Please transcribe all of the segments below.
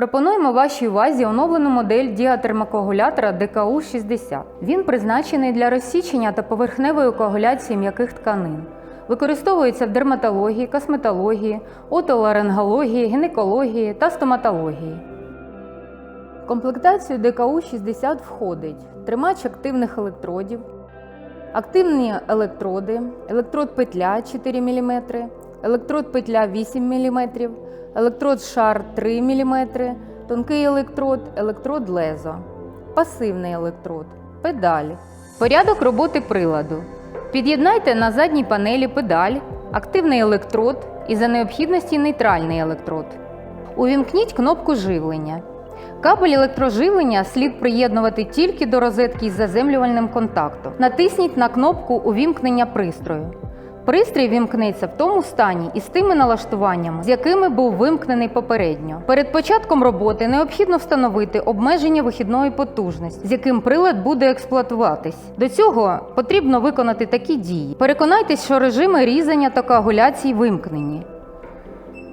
Пропонуємо вашій увазі оновлену модель діатермокоагулятора ДКУ-60. Він призначений для розсічення та поверхневої коагуляції м'яких тканин. Використовується в дерматології, косметології, отоларингології, гінекології та стоматології. В комплектацію ДКУ-60 входить тримач активних електродів, активні електроди, електрод петля 4 мм, електрод петля 8 мм, електрод шар 3 мм, тонкий електрод, електрод лезо, пасивний електрод, педаль. Порядок роботи приладу. Під'єднайте на задній панелі педаль, активний електрод і за необхідності нейтральний електрод. Увімкніть кнопку живлення. Кабель електроживлення слід приєднувати тільки до розетки із заземлювальним контактом. Натисніть на кнопку увімкнення пристрою. Пристрій вімкнеться в тому стані із тими налаштуваннями, з якими був вимкнений попередньо. Перед початком роботи необхідно встановити обмеження вихідної потужності, з яким прилад буде експлуатуватись. До цього потрібно виконати такі дії. Переконайтесь, що режими різання та коагуляції вимкнені.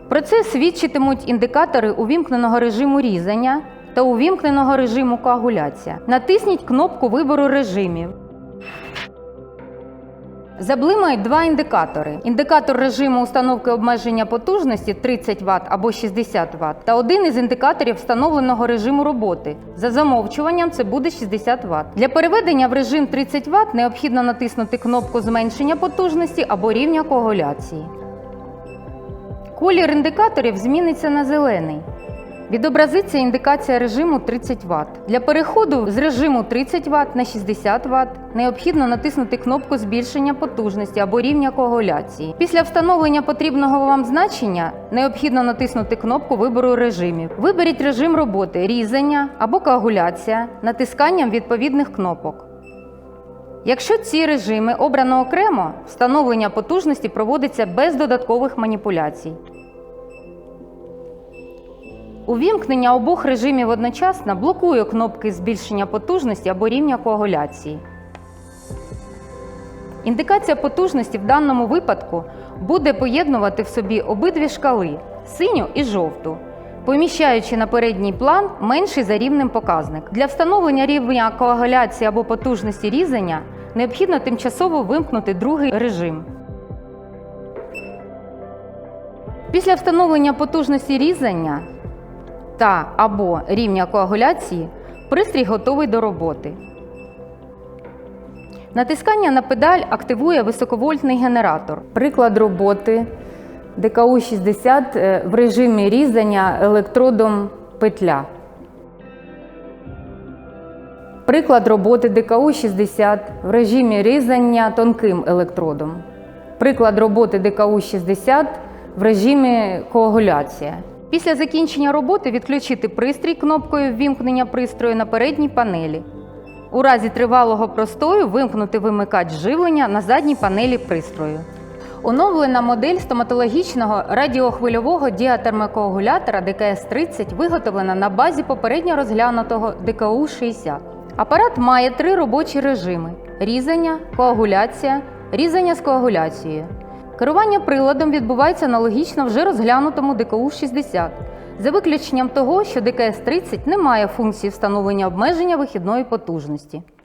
Про це свідчитимуть індикатори увімкненого режиму різання та увімкненого режиму коагуляція. Натисніть кнопку вибору режимів. Заблимають два індикатори: індикатор режиму установки обмеження потужності 30 Вт або 60 Вт та один із індикаторів встановленого режиму роботи. За замовчуванням це буде 60 Вт. Для переведення в режим 30 Вт необхідно натиснути кнопку зменшення потужності або рівня коагуляції. Колір індикаторів зміниться на зелений. Відобразиться індикація режиму 30 Вт. Для переходу з режиму 30 Вт на 60 Вт необхідно натиснути кнопку збільшення потужності або рівня коагуляції. Після встановлення потрібного вам значення необхідно натиснути кнопку вибору режимів. Виберіть режим роботи різання або коагуляція натисканням відповідних кнопок. Якщо ці режими обрано окремо, встановлення потужності проводиться без додаткових маніпуляцій. Увімкнення обох режимів одночасно блокує кнопки збільшення потужності або рівня коагуляції. Індикація потужності в даному випадку буде поєднувати в собі обидві шкали синю і жовту, поміщаючи на передній план менший за рівнем показник. Для встановлення рівня коагуляції або потужності різання необхідно тимчасово вимкнути другий режим. Після встановлення потужності різання та або рівня коагуляції пристрій готовий до роботи. Натискання на педаль активує високовольтний генератор. Приклад роботи ДКУ-60 е, в режимі різання електродом петля. Приклад роботи ДКУ-60 в режимі різання тонким електродом. Приклад роботи ДКУ-60 в режимі коагуляція. Після закінчення роботи відключити пристрій кнопкою ввімкнення пристрою на передній панелі. У разі тривалого простою вимкнути вимикач живлення на задній панелі пристрою. Оновлена модель стоматологічного радіохвильового діатермокоагулятора ДКС-30 виготовлена на базі попередньо розглянутого ДКУ-60. Апарат має три робочі режими: різання, коагуляція, різання з коагуляцією. Керування приладом відбувається аналогічно вже розглянутому ДКУ-60, за виключенням того, що ДКС-30 не має функції встановлення обмеження вихідної потужності.